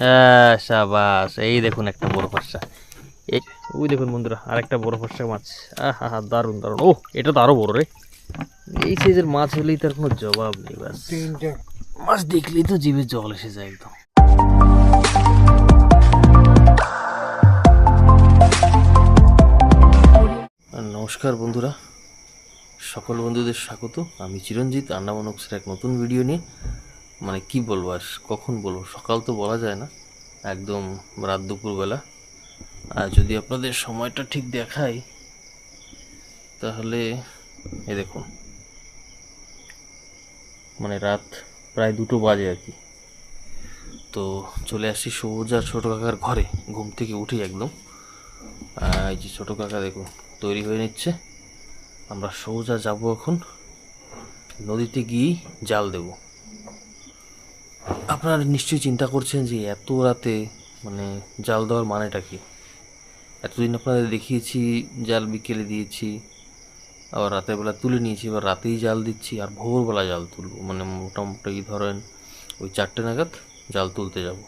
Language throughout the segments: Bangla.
হ্যাঁ সাবাস। এই দেখুন একটা বড় ফর্সা। এই ওই দেখুন বন্ধুরা আরেকটা বড় ফর্সা মাছ। আহা হা দারুণ দারুণ। ও এটা তো আরও বড় রে। এই সাইজের মাছ হলেই তার কোনো জবাব নেই মাছ দেখলেই তো জিভে জল এসে যায় একদম। নমস্কার বন্ধুরা। সকল বন্ধুদের স্বাগত। আমি চিরঞ্জিত আন্নামনক্সের এক নতুন ভিডিও নিয়ে। মানে কি বলব আর কখন বলব? সকাল তো বলা যায় না। একদম রাত দুপুরবেলা। আর যদি আপনাদের সময়টা ঠিক দেখাই, তাহলে এ দেখুন। মানে রাত প্রায় দুটো বাজে আর কি। তো চলে আসছি সোজা ছোটো কাকার ঘরে। ঘুম থেকে উঠে একদম। এই যে ছোটো কাকা দেখুন, তৈরি হয়ে নিচ্ছে। আমরা সোজা যাব এখন। নদীতে গিয়ে জাল দেব। আপনারা নিশ্চয়ই চিন্তা করছেন যে এত রাতে মানে জাল দেওয়ার মানেটা কি? এতদিন আপনাদের দেখিয়েছি, জাল বিকেলে দিয়েছি, আবার রাতের বেলা তুলে নিয়েছি, এবার রাতেই জাল দিচ্ছি, আর ভোরবেলা জাল তুলবো। মানে মোটামুটি ধরেন ওই চারটে নাগাদ জাল তুলতে যাব।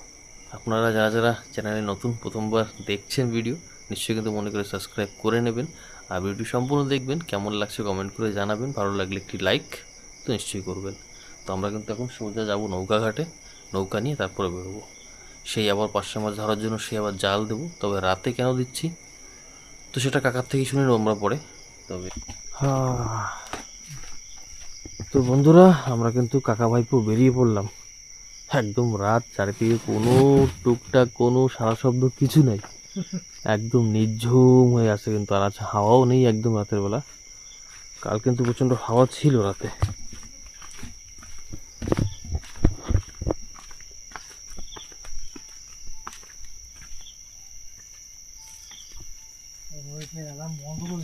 আপনারা যারা যারা চ্যানেলে নতুন, প্রথমবার দেখছেন ভিডিও, নিশ্চয়ই কিন্তু মনে করে সাবস্ক্রাইব করে নেবেন। আর ভিডিও সম্পূর্ণ দেখবেন, কেমন লাগছে কমেন্ট করে জানাবেন। ভালো লাগলে একটি লাইক তো নিশ্চয়ই করবেন। তো আমরা কিন্তু এখন সোজা যাব নৌকা ঘাটে নৌকা নিয়ে তারপরে বেরোবো। সেই আবার পাঁচশো মাছ ধরার জন্য সে আবার জাল দেবো। তবে রাতে কেন দিচ্ছি? তো সেটা কাকার থেকেই শুনে আমরা পরে। তবে তো বন্ধুরা, আমরা কিন্তু কাকা ভাইপো বেরিয়ে পড়লাম। একদম রাত, চারিদিকে কোনো টুকটাক, কোনো সারা শব্দ কিছু নেই। একদম নির্ঝুম হয়ে আছে কিন্তু, আর আজ হাওয়াও নেই একদম রাতের বেলা। কাল কিন্তু প্রচণ্ড হাওয়া ছিল রাতে এলাম বন্ধ করে দিই ভালো থাকে না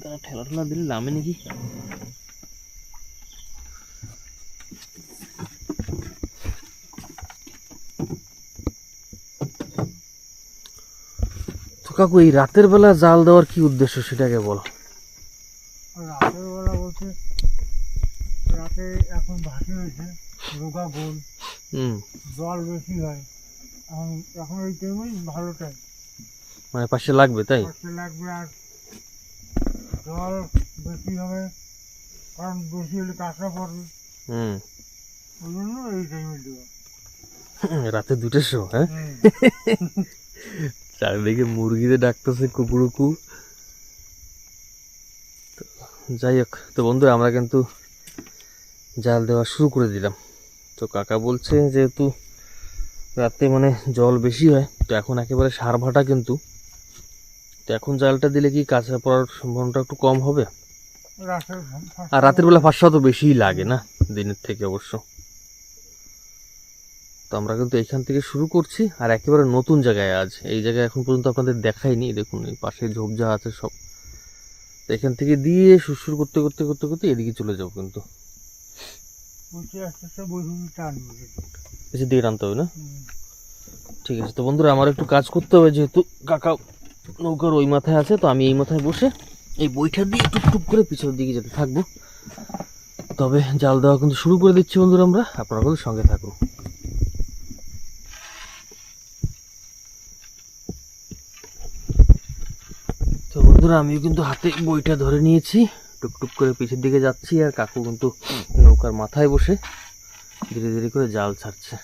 দাঁড়া, ঠেলা ঠেলা দিলে নামে নাকি? তো কাকু এই রাতের বেলা জাল দেওয়ার কি উদ্দেশ্য সেটাকে বল। আর রাতের বেলা বলতে রাতে এখন ভাসি হয়েছে রোগা গোল। জল বেশি হয়। এখন এখন এই টাইমেই ভালো মানে পাশে লাগবে তাই? কষ্ট লাগবে আর জল বেশি হবে কারণ বেশি হলে কাঁকড়া পড়বে। হুম। ওই জন্য এই টাইমে দেওয়া। রাতে দুটোর সময় হ্যাঁ? চারিদিকে মুরগিদের ডাকতেছে কুকুরুকু। যাই হোক তো বন্ধু আমরা কিন্তু জাল দেওয়া শুরু করে দিলাম। তো কাকা বলছে যেহেতু রাতে মানে জল বেশি হয় তো এখন একেবারে সার ভাটা কিন্তু। তো এখন জালটা দিলে কি কাঁচা পড়ার সম্ভাবনাটা একটু কম হবে? আর রাতের বেলা ফাঁসা তো বেশিই লাগে না দিনের থেকে অবশ্য। তো আমরা কিন্তু এখান থেকে শুরু করছি আর একেবারে নতুন জায়গায় আজ। এই জায়গায় এখন পর্যন্ত আপনাদের দেখাইনি দেখুন এই পাশে ঝোপঝা আছে সব। এখান থেকে দিয়ে সুরসুর করতে করতে করতে করতে এদিকে চলে যাব কিন্তু। বলছি আস্তে আস্তে বইগুলি টানবে বেশি দিকে টানতে হবে না? ঠিক আছে তো বন্ধুরা আমার একটু কাজ করতে হবে যেহেতু কাকা নৌকার ওই মাথায় আছে তো আমি এই মাথায় বসে এই বইটা দিয়ে টুকটুক করে পিছনের দিকে যেতে থাকব। তবে জাল দেওয়া কিন্তু শুরু করে দিচ্ছি বন্ধুরা আমরা আপনারা কিন্তু সঙ্গে থাকুন। তো বন্ধুরা আমিও কিন্তু হাতে বইটা ধরে নিয়েছি। টুকটুক করে পিছের দিকে যাচ্ছি আর কাকু কিন্তু নৌকার মাথায় বসে ধীরে ধীরে করে জাল ছাড়ছে।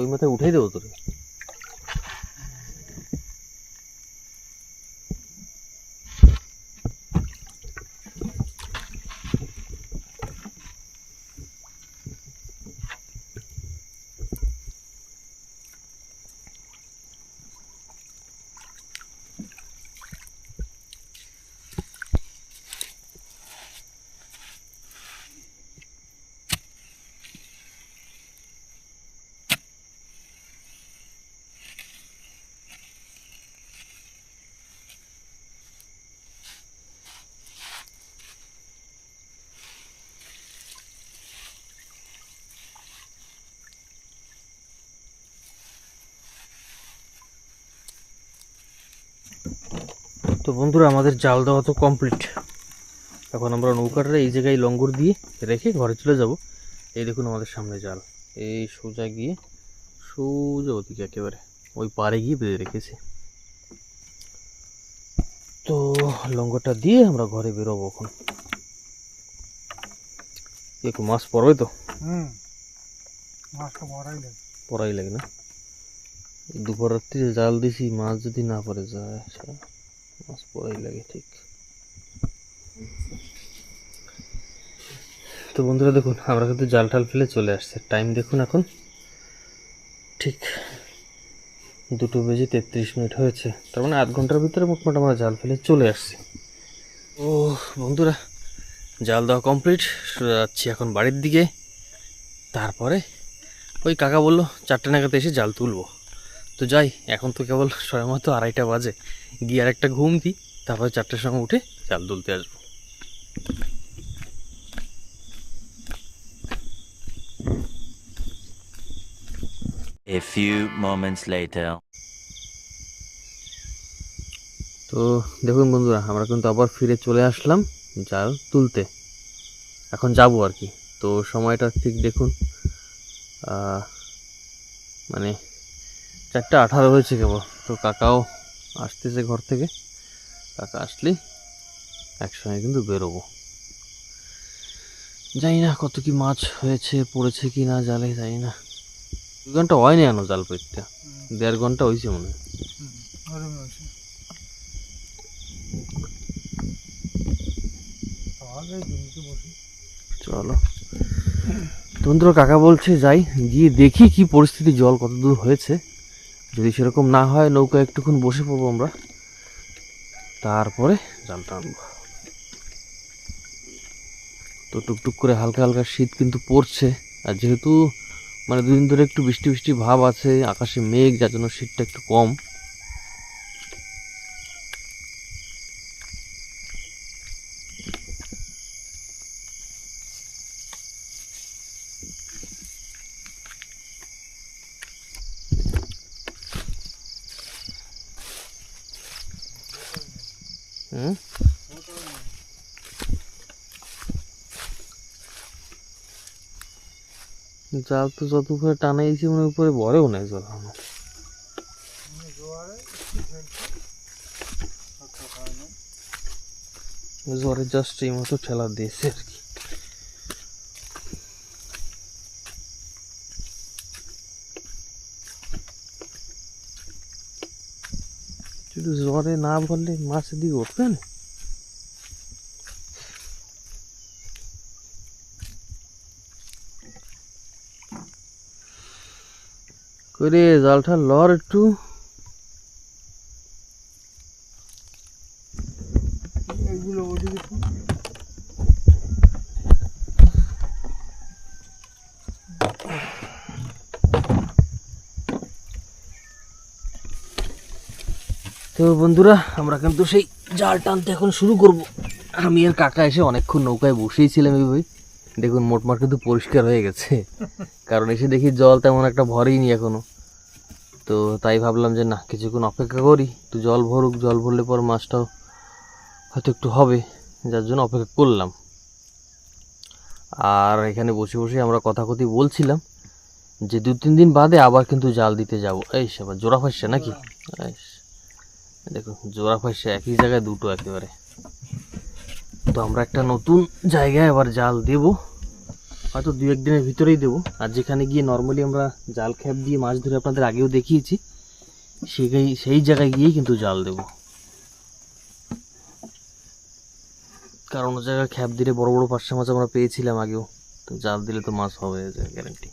ওই মাথায় উঠাই দেবো তোর। তো বন্ধুরা আমাদের জাল দেওয়া তো কমপ্লিট এখন আমরা নৌকাটা এই জায়গায় লঙ্গর দিয়ে রেখে ঘরে চলে যাব। এই দেখুন আমাদের সামনে জাল। এই সোজা গিয়ে সোজা ওদিকে একেবারে ওই পাড়ে গিয়ে বেঁধে রেখেছে। তো লঙ্গরটা দিয়ে আমরা ঘরে বেরোবো এখন। একটু মাছ পড়বে তো? মাছটা লাগে। পড়াই লাগে না। দুপুর রাত্রিরে জাল দিছি মাছ যদি না পড়ে যায় মাছ পড়াই লাগে ঠিক তো বন্ধুরা দেখুন, আমরা কিন্তু জাল টাল ফেলে চলে আসছে। টাইম দেখুন এখন। ঠিক দুটো বেজে তেত্রিশ মিনিট হয়েছে। তার মানে আধ ঘণ্টার ভিতরে মোটামুটি আমরা জাল ফেলে চলে আসছি। ও, বন্ধুরা, জাল দেওয়া কমপ্লিট যাচ্ছি এখন বাড়ির দিকে। তারপরে ওই কাকা বলল, চারটে নাগাদ এসে জাল তুলবো। তো যাই এখন তো কেবল সময় মতো আড়াইটা বাজে। গিয়ে আর একটা ঘুম দিই তারপরে চারটের সময় উঠে জাল তুলতে আসব। A few moments later. তো দেখুন বন্ধুরা আমরা কিন্তু আবার ফিরে চলে আসলাম জাল তুলতে। এখন যাব আর কি। তো সময়টা ঠিক দেখুন আহ, মানে চারটে আঠারো হয়েছে কেবল। তো কাকাও আসতেছে ঘর থেকে। কাকা আসলেই একসঙ্গে কিন্তু বেরোবো। জানি না কত কি মাছ হয়েছে পড়েছে কি না জালে জানি না। দু ঘণ্টা হয়নি এনো জাল পেটটা দেড় ঘণ্টা হয়েছে মনে হয়। চলো। তন্ত্র কাকা বলছে যাই গিয়ে দেখি কি পরিস্থিতি জল কত দূর হয়েছে। যদি সেরকম না হয় নৌকা একটুক্ষণ বসে পড়ব আমরা। তারপরে জালটা আনব। তো টুকটুক করে হালকা হালকা শীত কিন্তু পড়ছে। আর যেহেতু মানে দুদিন ধরে একটু বৃষ্টি বৃষ্টি ভাব আছে, আকাশে মেঘ, যার জন্য শীতটা একটু কম হুম জাল তো যত উপরে টানাইছি মানে উপরে ভরেও নাই জল আমার জ্বরে জাস্ট এই মতো ঠেলা দিয়েছে আর কি। শুধু জ্বরে না ভরলে মাছ দিয়ে উঠবে না? করে জালটা লর একটু। তো তো বন্ধুরা আমরা কিন্তু সেই জাল টানতে এখন শুরু করব। আমি আর কাকা এসে অনেকক্ষণ নৌকায় বসেই ছিলাম এইভাবে। দেখুন মোটমাট কিন্তু পরিষ্কার হয়ে গেছে। কারণ এসে দেখি জল তেমন একটা ভরেই নি এখনও। তো তাই ভাবলাম যে না, কিছুক্ষণ অপেক্ষা করি, একটু জল ভরুক, জল ভরলে পর মাছটাও হয়তো একটু হবে, যার জন্য অপেক্ষা করলাম। আর এখানে বসে বসে আমরা কথা কথি বলছিলাম যে দু তিন দিন বাদে আবার কিন্তু জাল দিতে যাব। এই সেবার জোড়া ফাঁসছে নাকি। দেখুন, জোড়া ফাঁসছে একই জায়গায় দুটো একেবারে। তো আমরা একটা নতুন জায়গায় আবার জাল দেব। হয়তো দু একদিনের ভিতরেই দেবো। আর যেখানে গিয়ে নর্মালি আমরা জাল খ্যাপ দিয়ে মাছ ধরে আপনাদের আগেও দেখিয়েছি সেই সেই জায়গায় গিয়েই কিন্তু জাল দেব। কারণ ও জায়গায় খ্যাপ দিলে বড় বড় পার্শা মাছ আমরা পেয়েছিলাম আগেও। তো জাল দিলে তো মাছ হবে গ্যারান্টি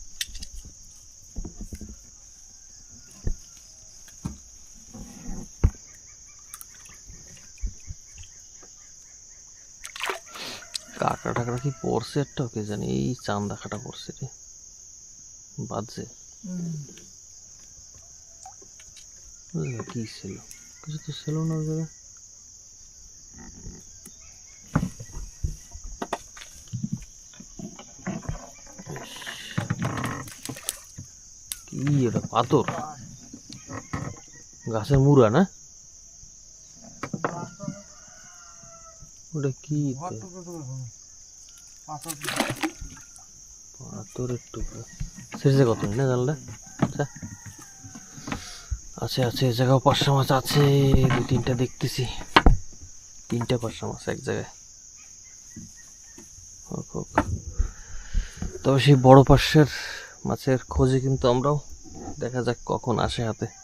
কাঁকড়া টাকড়া কি পড়ছে একটা কে জানি? এই চান্দা কাটা পড়ছে রে। বাজছে। কি ছিল? কিছু তো ছিল না কি এটা, পাথর? গাছের মুড়া না? ওটা কি? না জানলে? আচ্ছা। আছে আছে এ জায়গাও পাঁচশো মাছ আছে। দু তিনটা দেখতেছি। তিনটা পাঁচশো মাছ এক জায়গায়। হোক হোক। তবে সেই বড় পার্শ্বের মাছের খোঁজে কিন্তু আমরাও দেখা যাক কখন আসে হাতে।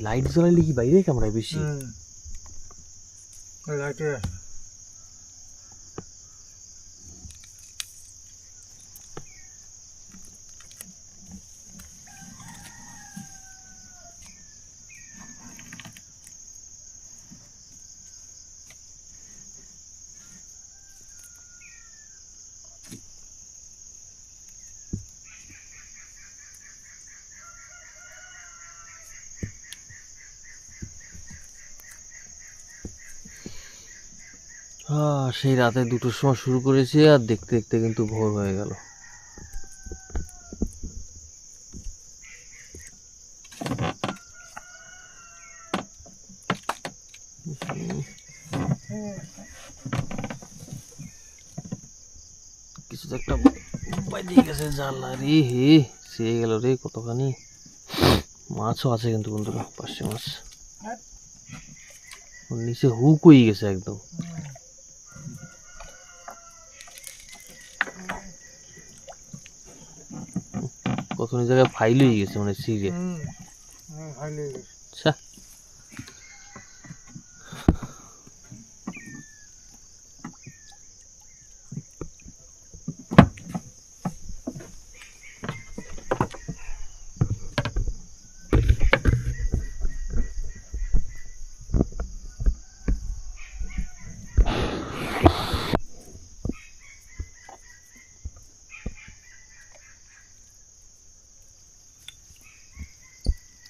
লাইট জ্বালাইলে কি বাইরে কামড়ায় বেশি? হুম। সেই রাতে দুটোর সময় শুরু করেছি আর দেখতে দেখতে কিন্তু ভোর হয়ে গেল। কিছু তো একটা বাজিয়ে গেছে জানলা রে হে সে গেল রে কতখানি। মাছও আছে কিন্তু বন্ধুরা পাঁচশো মাছ। নিচে হুক হয়ে গেছে একদম। কত জায়গায় ফাইল হয়ে গেছে মানে সিরে ফাইল হয়ে গেছে।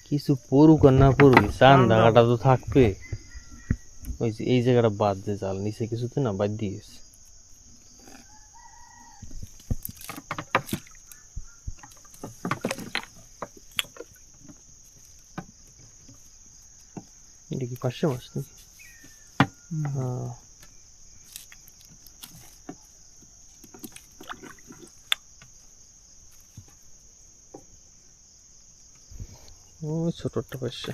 কিছু পড়ুক আর না পড়ুক চান দাগাটা তো থাকবে ওই যে এই জায়গাটা বাদ দিয়ে জাল নিচে কিছুতে না বাদ দিয়ে গেছে এটা কি পাশে মাছ নাকি হুম, হ্যাঁ ওই ছোটটা পাশে।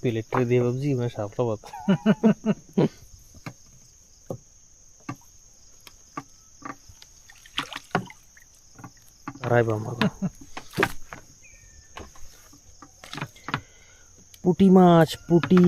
প্লেটটা দিয়ে ভাবছি মানে সাপটা পাতা পুটি মাছ পুটি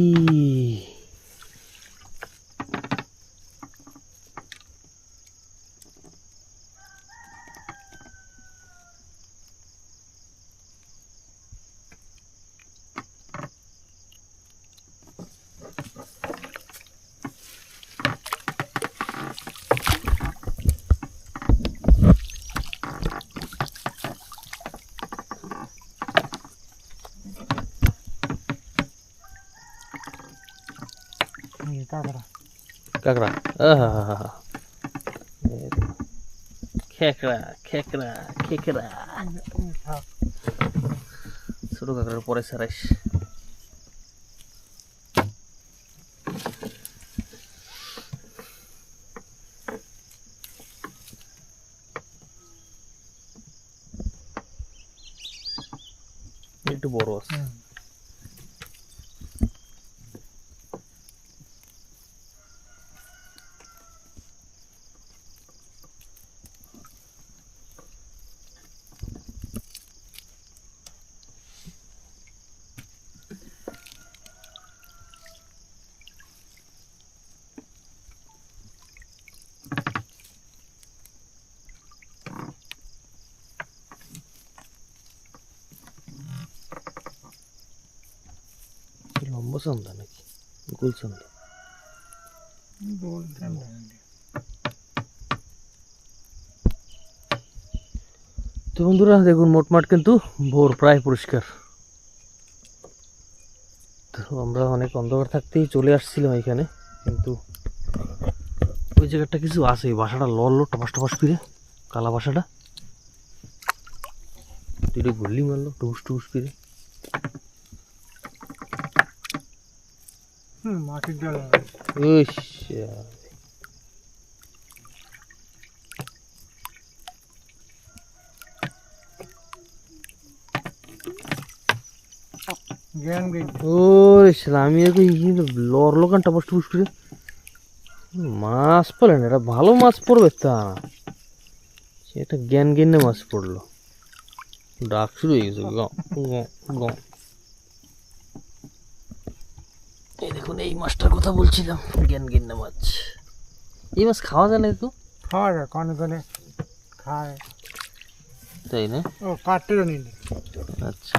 এই কাঁকড়া কাঁকড়া আহা খেকড়া খেকড়া খেকড়া এই থাক। ছোট কাঁকড়ার পরে সারাইস একটু বড় আছে হুম। লম্বা চান্দা নাকি? গোল চান্দা বলছেন তো বন্ধুরা, দেখুন, মোটমাট কিন্তু ভোর প্রায় পরিষ্কার। তো আমরা অনেক অন্ধকার থাকতেই চলে আসছিলাম এখানে, কিন্তু ওই জায়গাটা কিছু আছে বাসাটা লল টপাস টপাস ফিরে কালা বাসাটা। তুই গুল্লি মারলো, টুস টুস ফিরে হুম মাটির ওরে শালা, আমি টুস ফিরে মাছ পেলেন এটা ভালো মাছ পড়বে তা না। সেটা জ্ঞান জ্ঞানে মাছ পড়ল। ডাক শুরু হয়ে গেছে গ গ গ এই দেখুন এই মাছটার কথা বলছিলাম। জ্ঞান জ্ঞানে মাছ। এই মাছ খাওয়া যায় না তো খাওয়া যায় কনে কনে খায়। তাই না? ও কাটতেও নিন আচ্ছা।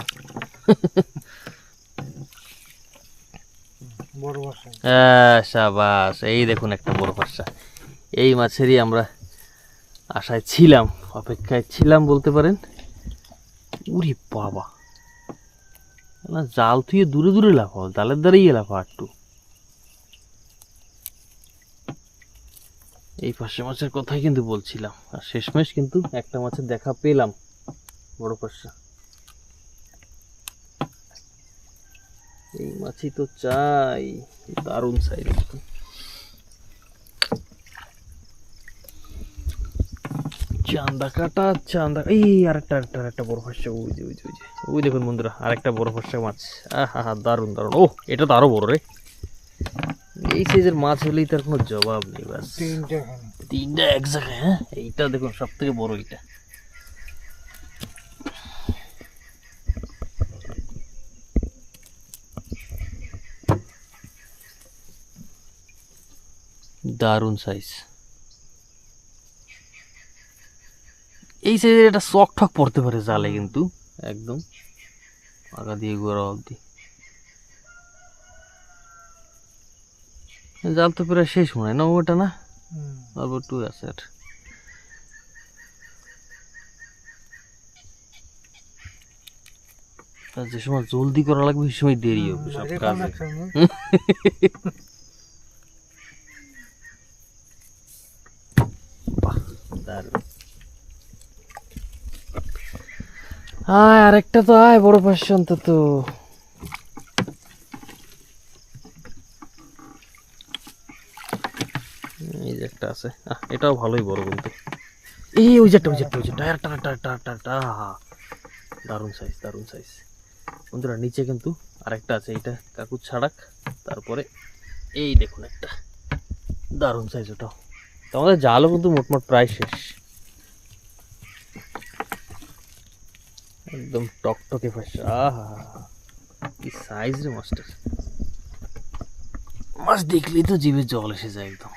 বড় বসে হ্যাঁ সাবাস এই দেখুন একটা বড় পাশা এই মাছেরই আমরা আশায় ছিলাম অপেক্ষায় ছিলাম বলতে পারেন। উরি বাবা। না জাল থুয়ে দূরে দূরে লাফাও জালের দ্বারাই লাফা একটু। এই পাশে মাছের কথাই কিন্তু বলছিলাম। আর শেষমেশ কিন্তু একটা মাছের দেখা পেলাম, বড় পাশা। এই মাছই তো চাই দারুণ সাইজ চান্দা কাটা, চান্দা এই আরেকটা আরেকটা আরেকটা বড় ফাঁসা ওই যে ওই যে ওই যে, ওই দেখুন বন্ধুরা, আরেকটা বড় ফাঁসা মাছ। আহা হা দারুণ দারুণ। ও এটা তো আরও বড় রে। এই সাইজের মাছ হলেই তার কোনো জবাব নেই বাস তিনটে তিনটা এক জায়গায় হ্যাঁ? এইটা দেখুন সব থেকে বড় এইটা। দারুণ সাইজ এই সাইজের একটা শক ঠক পড়তে পারে জালে কিন্তু। একদম। আগা দিয়ে গোড়া অবধি। জাল তো প্রায় শেষ মনে হয় না ওটা না? অল্প একটু আছে আর। যে সময় জলদি করা লাগবে সেই সময় দেরি হবে সব কাজে। আয় আরেকটা তো আয় বড় পাশে অন্তত এই যে একটা আছে। এটাও ভালোই বড় কিন্তু। এই ওই যে একটা ওই যে একটা ওই যে tyre tyre tyre tyre tyre tyre আহা। দারুণ সাইজ দারুণ সাইজ বন্ধুরা, নিচে কিন্তু আরেকটা আছে। এইটা কাকু ছাড়াক। তারপরে এই দেখুন একটা। দারুণ সাইজ ওটাও। তো আমাদের জালও কিন্তু মোটমাট প্রায় শেষ। একদম টকটকে ফাঁস আহা। কি সাইজ রে মাস্টার। মাছ দেখলেই তো জিভে জল এসে যায় একদম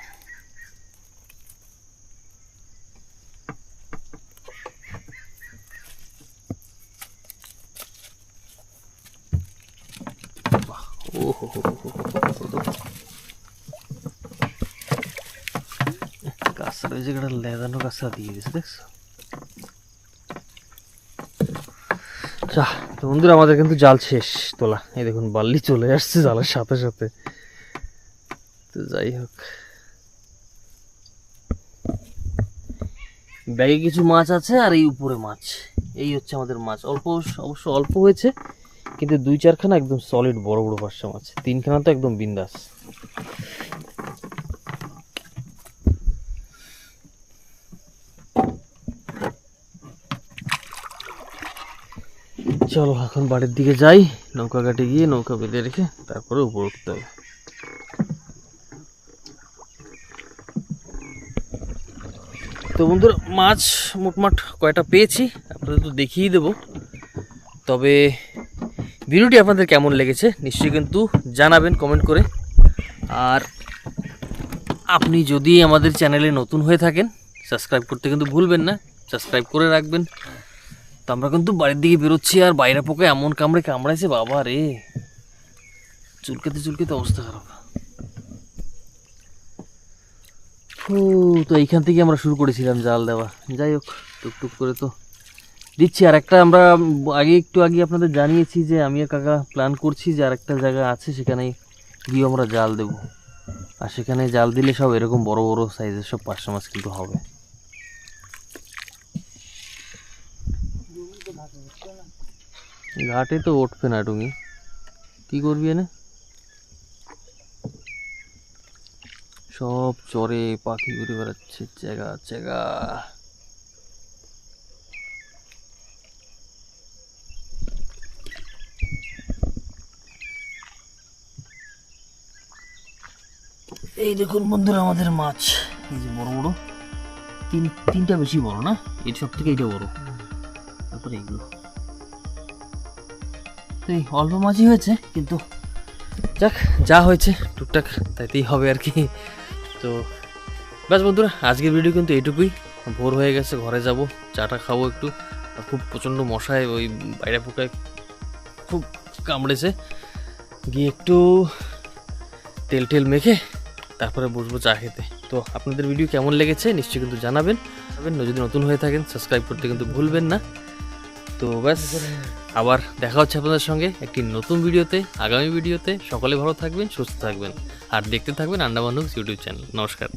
বাহ, ও হো হো হো হো হো হো। কাঁচা ওই জায়গাটা লেদানো কাঁচা আমাদের কিন্তু জাল শেষ তোলা। এই দেখুন বাল্লি চলে আসছে জালের সাথে সাথে। তো যাই হোক। ব্যাগে কিছু মাছ আছে আর এই উপরে মাছ। এই হচ্ছে আমাদের মাছ। অল্প, অবশ্য অল্প হয়েছে। কিন্তু দুই চারখানা একদম সলিড বড় বড় পাঁচশো মাছ। তিনখানা তো একদম বিন্দাস। চলো, এখন বাড়ির দিকে যাই, নৌকা ঘাটে গিয়ে নৌকা বেঁধে রেখে তারপরে উপর উঠতে হবে। তো বন্ধুরা, মাছ মোটমাট কয়টা পেয়েছি, আপনাদের তো দেখিয়ে দেবো। তবে ভিডিওটি আপনাদের কেমন লেগেছে নিশ্চয়ই কিন্তু জানাবেন কমেন্ট করে। আর আপনি যদি আমাদের চ্যানেলে নতুন হয়ে থাকেন সাবস্ক্রাইব করতে কিন্তু ভুলবেন না সাবস্ক্রাইব করে রাখবেন। তো আমরা কিন্তু বাড়ির দিকে বেরোচ্ছি, আর বাইরে পোকা এমন কামড়ে কামড়াইছে, বাবা রে। চুলকাতে চুলকাতে অবস্থা খারাপ। তো এইখান থেকে আমরা শুরু করেছিলাম জাল দেওয়া। যাই হোক, টুকটুক করে তো দিচ্ছি। আর একটা আমরা আগে একটু আগে আপনাদের জানিয়েছি যে আমি আর কাকা প্ল্যান করছি যে আরেকটা জায়গা আছে, সেখানে গিয়ে আমরা জাল দেব। আর সেখানে জাল দিলে সব এরকম বড় বড় সাইজের সব পাঁচশো মাছ কিন্তু হবে। ঘাটে তো উঠবে না টুঙি কি করবি এনে? সব চরে পাখি ঘুরে বেড়াচ্ছে। জায়গা জায়গা এই দেখুন বন্ধুরা, আমাদের মাছ। এই যে বড় বড়। তিন, তিনটা বেশি বড়, না? এর সব থেকে এইটা বড়। তারপরে এইগুলো। তো এই অল্প মাছই হয়েছে, কিন্তু যাক, যা হয়েছে, টুকটাক তাইতেই হবে আর কি। তো ব্যাস বন্ধুরা, আজকের ভিডিও কিন্তু এইটুকুই। ভোর হয়ে গেছে, ঘরে যাব, চাটা খাব একটু। খুব প্রচণ্ড মশায় ওই বাইরে পোকায় খুব কামড়েছে। গিয়ে একটু তেল টেল মেখে তারপরে বসবো চা খেতে। তো আপনাদের ভিডিও কেমন লেগেছে নিশ্চয়ই কিন্তু জানাবেন। যদি নতুন হয়ে থাকেন সাবস্ক্রাইব করতে কিন্তু ভুলবেন না। তো ব্যাস, আবার দেখা হচ্ছে আপনাদের সঙ্গে একটি নতুন ভিডিওতে আগামী ভিডিওতে সকলে ভালো থাকবেন, সুস্থ থাকবেন। আর দেখতে থাকবেন আন্ডামান ইউটিউব চ্যানেল নমস্কার।